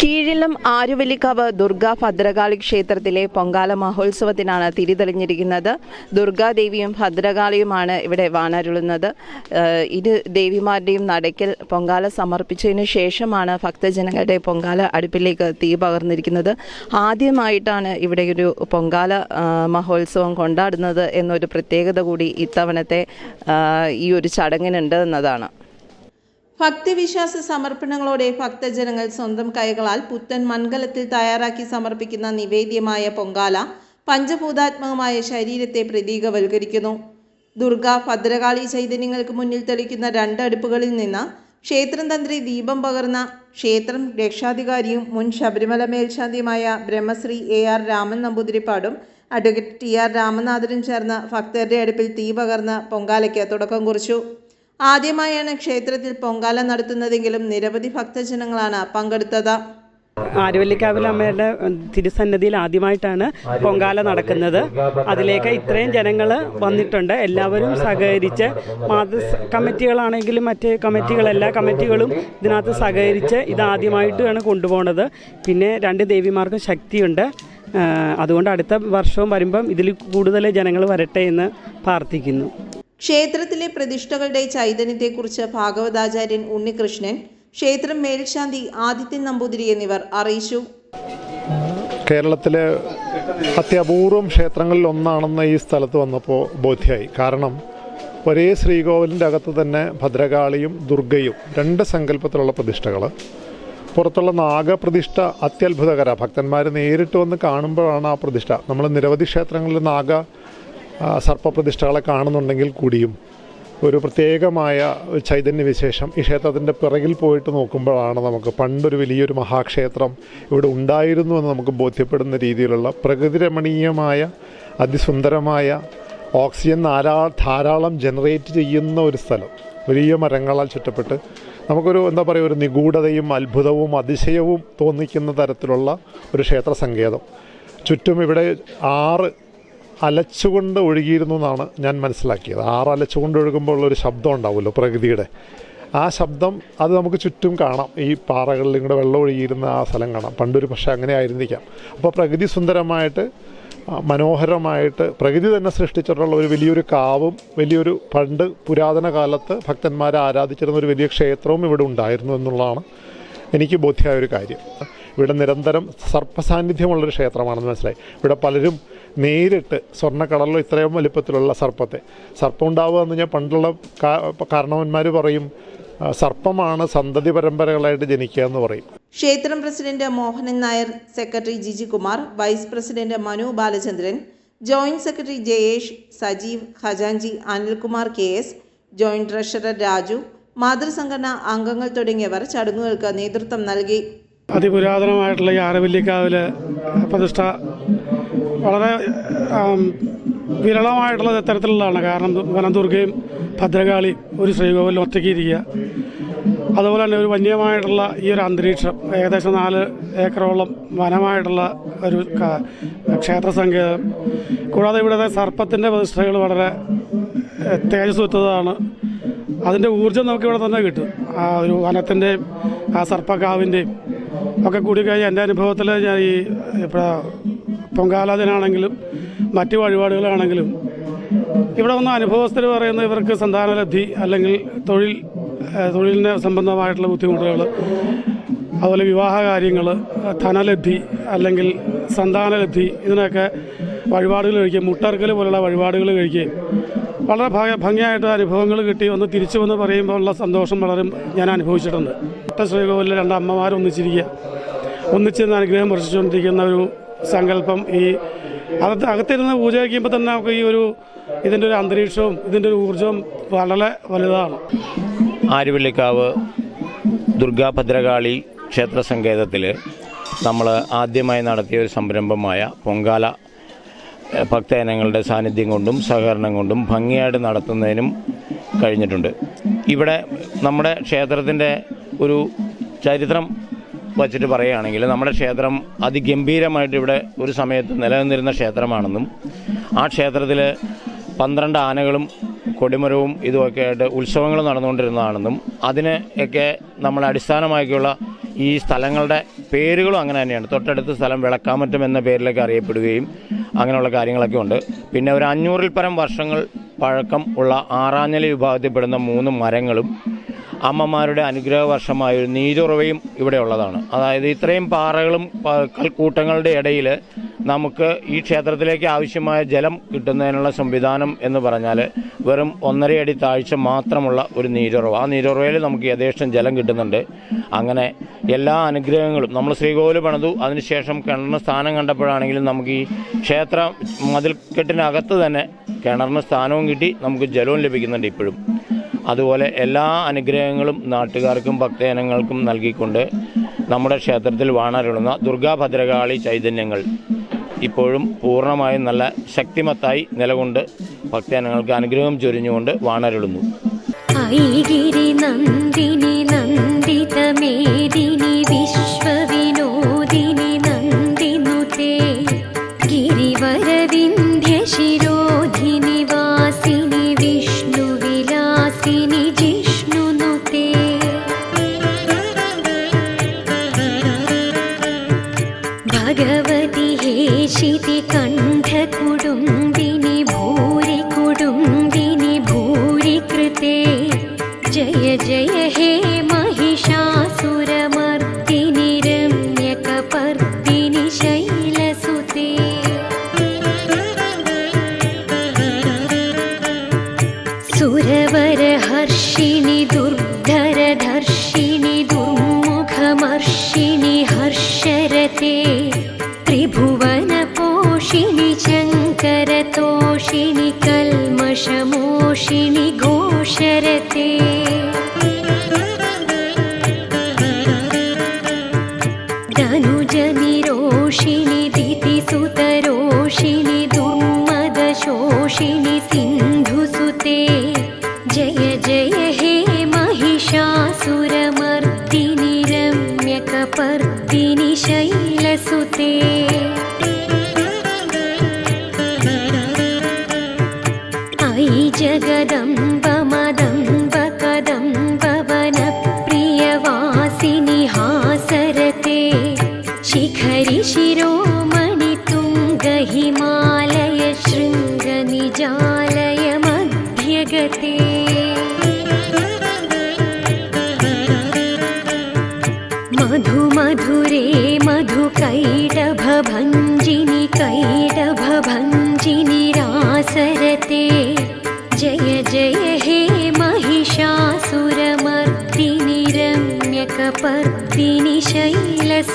കീഴിലം ആരുവലിക്കാവ് ദുർഗാ ഭദ്രകാളി ക്ഷേത്രത്തിലെ പൊങ്കാല മഹോത്സവത്തിനാണ് തിരിതെളിഞ്ഞിരിക്കുന്നത്. ദുർഗാദേവിയും ഭദ്രകാളിയുമാണ് ഇവിടെ വാണരുളുന്നത്. ഇരു ദേവിമാരുടെയും നടക്കിൽ പൊങ്കാല സമർപ്പിച്ചതിന് ശേഷമാണ് ഭക്തജനങ്ങളുടെ പൊങ്കാല അടുപ്പിലേക്ക് തീ പകർന്നിരിക്കുന്നത്. ആദ്യമായിട്ടാണ് ഇവിടെ ഒരു പൊങ്കാല മഹോത്സവം കൊണ്ടാടുന്നത് എന്നൊരു പ്രത്യേകത കൂടി ഇത്തവണത്തെ ഈ ഒരു ചടങ്ങിനുണ്ട് എന്നതാണ്. ഭക്തിവിശ്വാസ സമർപ്പണങ്ങളോടെ ഭക്തജനങ്ങൾ സ്വന്തം കൈകളാൽ പുത്തൻ മൺകലത്തിൽ തയ്യാറാക്കി സമർപ്പിക്കുന്ന നിവേദ്യമായ പൊങ്കാല പഞ്ചഭൂതാത്മകമായ ശരീരത്തെ പ്രതീകവൽക്കരിക്കുന്നു. ദുർഗ ഭദ്രകാളി ചൈതന്യങ്ങൾക്ക് മുന്നിൽ തെളിക്കുന്ന രണ്ടടുപ്പുകളിൽ നിന്ന് ക്ഷേത്രം തന്ത്രി ദീപം പകർന്ന ക്ഷേത്രം രക്ഷാധികാരിയും മുൻ ശബരിമല മേൽശാന്തിയുമായ ബ്രഹ്മശ്രീ എ ആർ രാമൻ നമ്പൂതിരിപ്പാടും അഡ്വക്കേറ്റ് ടി ആർ രാമനാഥനും ചേർന്ന് ഭക്തരുടെ അടുപ്പിൽ തീ പകർന്ന് പൊങ്കാലയ്ക്ക് തുടക്കം കുറിച്ചു. ആദ്യമായാണ് ക്ഷേത്രത്തിൽ പൊങ്കാല നടത്തുന്നതെങ്കിലും നിരവധി ഭക്തജനങ്ങളാണ് പങ്കെടുത്തത്. ആരവല്ലിക്കാവിലെ അമ്മയുടെ തിരുസന്നിധിയിൽ ആദ്യമായിട്ടാണ് പൊങ്കാല നടക്കുന്നത്. അതിലേക്ക് ഇത്രയും ജനങ്ങൾ വന്നിട്ടുണ്ട്. എല്ലാവരും സഹകരിച്ച് മാത കമ്മിറ്റികളാണെങ്കിലും മറ്റ് കമ്മിറ്റികൾ എല്ലാ കമ്മിറ്റികളും ഇതിനകത്ത് സഹകരിച്ച് ഇതാദ്യമായിട്ടാണ് കൊണ്ടുപോകുന്നത് പിന്നെ രണ്ട് ദേവിമാർക്കും ശക്തിയുണ്ട്. അതുകൊണ്ട് അടുത്ത വർഷവും വരുമ്പം ഇതിൽ കൂടുതൽ ജനങ്ങൾ വരട്ടെ എന്ന് പ്രാർത്ഥിക്കുന്നു. ക്ഷേത്രത്തിലെ പ്രതിഷ്ഠകളുടെ ചൈതന്യത്തെക്കുറിച്ച് ഭാഗവതാചാര്യൻ ഉണ്ണികൃഷ്ണൻ ക്ഷേത്രം മേൽശാന്തി ആദിത്യൻ നമ്പൂതിരി എന്നിവർ അറിയിച്ചു. കേരളത്തിലെ അത്യപൂർവം ക്ഷേത്രങ്ങളിൽ ഒന്നാണെന്ന് ഈ സ്ഥലത്ത് വന്നപ്പോൾ ബോധ്യമായി കാരണം ഒരേ ശ്രീകോവിലിന്റെ അകത്ത് തന്നെ ഭദ്രകാളിയും ദുർഗയും രണ്ട് സങ്കല്പത്തിലുള്ള പ്രതിഷ്ഠകൾ പുറത്തുള്ള നാഗപ്രതിഷ്ഠ അത്യത്ഭുതകര. ഭക്തന്മാർ നേരിട്ട് വന്ന് കാണുമ്പോഴാണ് ആ പ്രതിഷ്ഠ. നമ്മൾ നിരവധി ക്ഷേത്രങ്ങളിൽ നാഗ സർപ്പപ്രതിഷ്ഠകളെ കാണുന്നുണ്ടെങ്കിൽ കൂടിയും ഒരു പ്രത്യേകമായ ചൈതന്യ ചൈതന്യവിശേഷം ഈ ക്ഷേത്രത്തിന്റെ പിറകിൽ പോയിട്ട് നോക്കുമ്പോഴാണ് നമുക്ക് പണ്ടൊരു വലിയൊരു മഹാക്ഷേത്രം ഇവിടെ ഉണ്ടായിരുന്നു എന്ന് നമുക്ക് ബോധ്യപ്പെടുന്ന രീതിയിലുള്ള പ്രകൃതിരമണീയമായ അതിസുന്ദരമായ ഓക്സിജൻ ധാരാ ധാരാളം ജനറേറ്റ് ചെയ്യുന്ന ഒരു സ്ഥലം. വലിയ മരങ്ങളാൽ ചുറ്റപ്പെട്ട് നമുക്കൊരു എന്താ പറയുക ഒരു നിഗൂഢതയും അത്ഭുതവും അതിശയവും തോന്നിക്കുന്ന തരത്തിലുള്ള ഒരു ക്ഷേത്ര സങ്കേതം. ചുറ്റും ഇവിടെ ആറ് അലച്ചുകൊണ്ട് ഒഴുകിയിരുന്നു എന്നാണ് ഞാൻ മനസ്സിലാക്കിയത്. ആറ് അലച്ചുകൊണ്ട് ഒഴുകുമ്പോൾ ഉള്ളൊരു ശബ്ദം ഉണ്ടാവുമല്ലോ പ്രകൃതിയുടെ. ആ ശബ്ദം അത് നമുക്ക് ചുറ്റും കാണാം. ഈ പാറകളിൽ കൂടെ വെള്ളം ഒഴുകിയിരുന്ന ആ സ്ഥലം കാണാം. പണ്ടൊരു പക്ഷേ അങ്ങനെ ആയിരുന്നിരിക്കാം. അപ്പോൾ പ്രകൃതി സുന്ദരമായിട്ട് മനോഹരമായിട്ട് പ്രകൃതി തന്നെ സൃഷ്ടിച്ചിട്ടുള്ള ഒരു വലിയൊരു കാവും വലിയൊരു പണ്ട് പുരാതന കാലത്ത് ഭക്തന്മാരെ ആരാധിച്ചിരുന്ന ഒരു വലിയ ക്ഷേത്രവും ഇവിടെ ഉണ്ടായിരുന്നു എന്നുള്ളതാണ് എനിക്ക് ബോധ്യമായ ഒരു കാര്യം. ഇവിടെ നിരന്തരം സർപ്പസാന്നിധ്യമുള്ളൊരു ക്ഷേത്രമാണെന്ന് മനസ്സിലായി. ഇവിടെ പലരും നേരിട്ട് സ്വർണക്കളറിലോ ഇത്രയും വലിപ്പത്തിലുള്ള സർപ്പത്തെ. സർപ്പം ഉണ്ടാവുക എന്ന് ഞാൻ പണ്ടുള്ള കാരണവന്മാർ പറയും. സർപ്പമാണ് സന്തതി പരമ്പരകളായിട്ട് ജനിക്കുക എന്ന് പറയും. ക്ഷേത്രം president Mohanan Nair secretary Jiji Kumar vice president Manu Balachandran joint secretary Jayesh Sajeev ഖജാൻജി Anilkumar K S joint treasurer Raju മാതൃസംഘടന അംഗങ്ങൾ തുടങ്ങിയവർ ചടങ്ങുകൾക്ക് നേതൃത്വം നൽകി. അതിപുരാതനമായിട്ടുള്ള ഈ ആരവല്ലിക്കാവിലെ പ്രതിഷ്ഠ വളരെ വിരളമായിട്ടുള്ളത് വിരളമായിട്ടുള്ള തരത്തിലുള്ളതാണ്. കാരണം വനദുർഗയും ഭദ്രകാളി ഒരു ശ്രീകോവിലും ഒറ്റയ്ക്ക് ഇരിക്കുക അതുപോലെ തന്നെ ഒരു വന്യമായിട്ടുള്ള ഈ ഒരു അന്തരീക്ഷം ഏകദേശം നാല് ഏക്കറോളം വനമായിട്ടുള്ള ഒരു ക്ഷേത്ര സങ്കേതം. കൂടാതെ ഇവിടുത്തെ സർപ്പത്തിന്റെ പ്രതിഷ്ഠകൾ വളരെ തേജസ് തേജസ്സുറ്റതാണ് അതിന്റെ ഊർജം നമുക്ക് ഇവിടെ തന്നെ കിട്ടും. ആ ഒരു വനത്തിന്റെയും ആ സർപ്പക്കാവിന്റെയും ഒക്കെ കൂടി കഴിഞ്ഞാൽ എന്റെ അനുഭവത്തിൽ ഞാൻ ഈ ഇപ്പോൾ പൊങ്കാലാദിനാണെങ്കിലും മറ്റ് വഴിപാടുകളാണെങ്കിലും ഇവിടെ വന്ന അനുഭവസ്ഥർ പറയുന്നത് ഇവർക്ക് സന്താനലബ്ധി അല്ലെങ്കിൽ തൊഴിൽ തൊഴിലിനെ സംബന്ധമായിട്ടുള്ള ബുദ്ധിമുട്ടുകൾ അതുപോലെ വിവാഹ കാര്യങ്ങൾ ധനലബ്ധി അല്ലെങ്കിൽ സന്താനലബ്ധി ഇതിനൊക്കെ വഴിപാടുകൾ കഴിക്കുകയും മുട്ടർക്കൽ പോലുള്ള വഴിപാടുകൾ കഴിക്കുകയും വളരെ ഭംഗി ഭംഗിയായിട്ട് അനുഭവങ്ങൾ കിട്ടി ഒന്ന് തിരിച്ചു വന്ന് പറയുമ്പോൾ ഉള്ള സന്തോഷം വളരെ ഞാൻ അനുഭവിച്ചിട്ടുണ്ട്. ഒറ്റ ശ്രീകോവിലെ രണ്ട് അമ്മമാർ ഒന്നിച്ചിരിക്കുക. ഒന്നിച്ചിരുന്ന് അനുഗ്രഹം വർഷിച്ചുകൊണ്ടിരിക്കുന്ന ഒരു സങ്കല്പം ഈ അകത്ത് അകത്തിരുന്ന് പൂജ വയ്ക്കുമ്പോൾ തന്നെ നമുക്ക് ഈ ഒരു ഇതിന്റെ ഒരു അന്തരീക്ഷവും ഇതിന്റെ ഒരു ഊർജവും വളരെ വലുതാണ്. ആരുവല്ലിക്കാവ് ദുർഗാഭദ്രകാളി ക്ഷേത്ര സങ്കേതത്തിൽ നമ്മൾ ആദ്യമായി നടത്തിയ ഒരു സംരംഭമായ പൊങ്കാല ഭക്തജനങ്ങളുടെ സാന്നിധ്യം കൊണ്ടും സഹകരണം കൊണ്ടും ഭംഗിയായിട്ട് നടത്തുന്നതിനും കഴിഞ്ഞിട്ടുണ്ട്. ഇവിടെ നമ്മുടെ ക്ഷേത്രത്തിന്റെ ഒരു ചരിത്രം വച്ചിട്ട് പറയുകയാണെങ്കിൽ നമ്മുടെ ക്ഷേത്രം അതിഗംഭീരമായിട്ട് ഇവിടെ ഒരു സമയത്ത് നിലനിന്നിരുന്ന ക്ഷേത്രമാണെന്നും ആ ക്ഷേത്രത്തിൽ പന്ത്രണ്ട് ആനകളും കൊടിമരവും ഇതുമൊക്കെ ആയിട്ട് ഉത്സവങ്ങൾ നടന്നുകൊണ്ടിരുന്നതാണെന്നും അതിനെയൊക്കെ ഒക്കെ നമ്മൾ അടിസ്ഥാനമാക്കിയുള്ള ഈ സ്ഥലങ്ങളുടെ പേരുകളും അങ്ങനെ തന്നെയാണ്. തൊട്ടടുത്ത സ്ഥലം വിളക്കാമറ്റം എന്ന പേരിലൊക്കെ അറിയപ്പെടുകയും അങ്ങനെയുള്ള കാര്യങ്ങളൊക്കെ ഉണ്ട്. പിന്നെ ഒരു അഞ്ഞൂറിൽ പരം വർഷങ്ങൾ പഴക്കം ഉള്ള ആറാഞ്ഞലി വിഭാഗത്തിൽപ്പെടുന്ന മൂന്ന് മരങ്ങളും അമ്മമാരുടെ അനുഗ്രഹ വർഷമായ നീരുറവയും ഇവിടെ ഉള്ളതാണ്. അതായത് ഇത്രയും പാറകളും കൽക്കൂട്ടങ്ങളുടെ ഇടയിൽ നമുക്ക് ഈ ക്ഷേത്രത്തിലേക്ക് ആവശ്യമായ ജലം കിട്ടുന്നതിനുള്ള സംവിധാനം എന്ന് പറഞ്ഞാൽ വെറും ഒന്നരയടി താഴ്ച മാത്രമുള്ള ഒരു നീരുറവ. ആ നീരുറവയിൽ നമുക്ക് യഥേഷ്ടം ജലം കിട്ടുന്നുണ്ട്. അങ്ങനെ എല്ലാ അനുഗ്രഹങ്ങളും നമ്മൾ ശ്രീകോവിൽ പണിതു. അതിനുശേഷം കിണറിന് സ്ഥാനം കണ്ടപ്പോഴാണെങ്കിലും നമുക്ക് ഈ ക്ഷേത്ര മതിൽക്കെട്ടിനകത്ത് തന്നെ കിണറിന് സ്ഥാനവും കിട്ടി. നമുക്ക് ജലവും ലഭിക്കുന്നുണ്ട് ഇപ്പോഴും. അതുപോലെ എല്ലാ അനുഗ്രഹങ്ങളും നാട്ടുകാർക്കും ഭക്തജനങ്ങൾക്കും നൽകിക്കൊണ്ട് നമ്മുടെ ക്ഷേത്രത്തിൽ വാണരുളുന്ന ദുർഗാഭദ്രകാളി ചൈതന്യങ്ങൾ ഇപ്പോഴും പൂർണമായും നല്ല ശക്തിമത്തായി നിലകൊണ്ട് ഭക്തജനങ്ങൾക്ക് അനുഗ്രഹം ചൊരിഞ്ഞുകൊണ്ട് വാണരുളുന്നു. നന്ദിനി നന്ദിത മേദിനി जय जय हे महिषा सुरमर्तिनि शैलसुते। सुरवरहर्षिणि दुर्धरधर्षिणि दुर्मुखमर्षिणि हर्षरते त्रिभुवनपोषिणि शङ्करतोषिणि कल्मषमोषिणि घोषरते जगदम्ब मदम्ब कदम्ब वनप्रियवासिनि हासरते शिखरि शिरोमणि तुङ्गहिमालय शृङ्गनिजालय मध्यगते मधु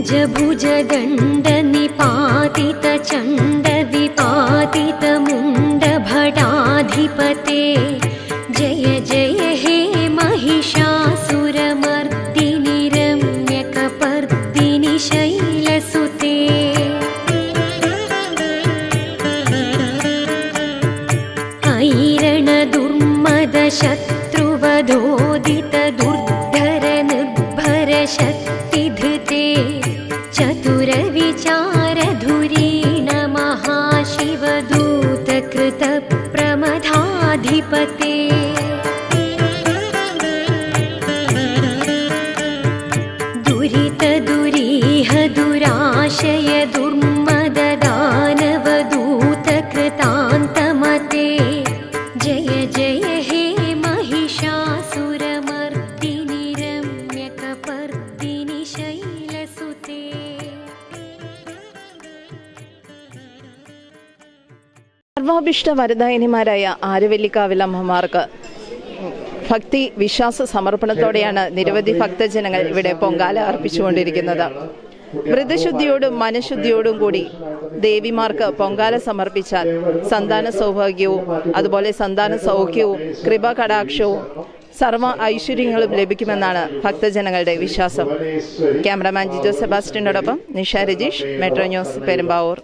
निजभुजदण्डनिपातितचण्डविपातितमुण्डभटाधिपते जय जय हे महिषासुरमर्दिनिरम्यकपर्दिनि शैलसुते। ऐरणदुर्मदशत्रुवधो महाशिवदूतकृतप्रमथाधिपते दुरितदुरीह दुराशय സർവാഭിഷ്ട വരദായനിമാരായ ആരവല്ലിക്കാവിൽ അമ്മമാർക്ക് ഭക്തി വിശ്വാസ സമർപ്പണത്തോടെയാണ് നിരവധി ഭക്തജനങ്ങൾ ഇവിടെ പൊങ്കാല അർപ്പിച്ചുകൊണ്ടിരിക്കുന്നത്. വ്രതശുദ്ധിയോടും മനഃശുദ്ധിയോടും കൂടി ദേവിമാർക്ക് പൊങ്കാല സമർപ്പിച്ചാൽ സന്താന സൗഭാഗ്യവും അതുപോലെ സന്താന സൗഖ്യവും കൃപ കടാക്ഷവും സർവ ഐശ്വര്യങ്ങളും ലഭിക്കുമെന്നാണ് ഭക്തജനങ്ങളുടെ വിശ്വാസം. ക്യാമറമാൻ ജിജോ സെബാസ്റ്റ്യനോടൊപ്പം നിഷ രജീഷ് മെട്രോ ന്യൂസ് പെരുമ്പാവൂർ.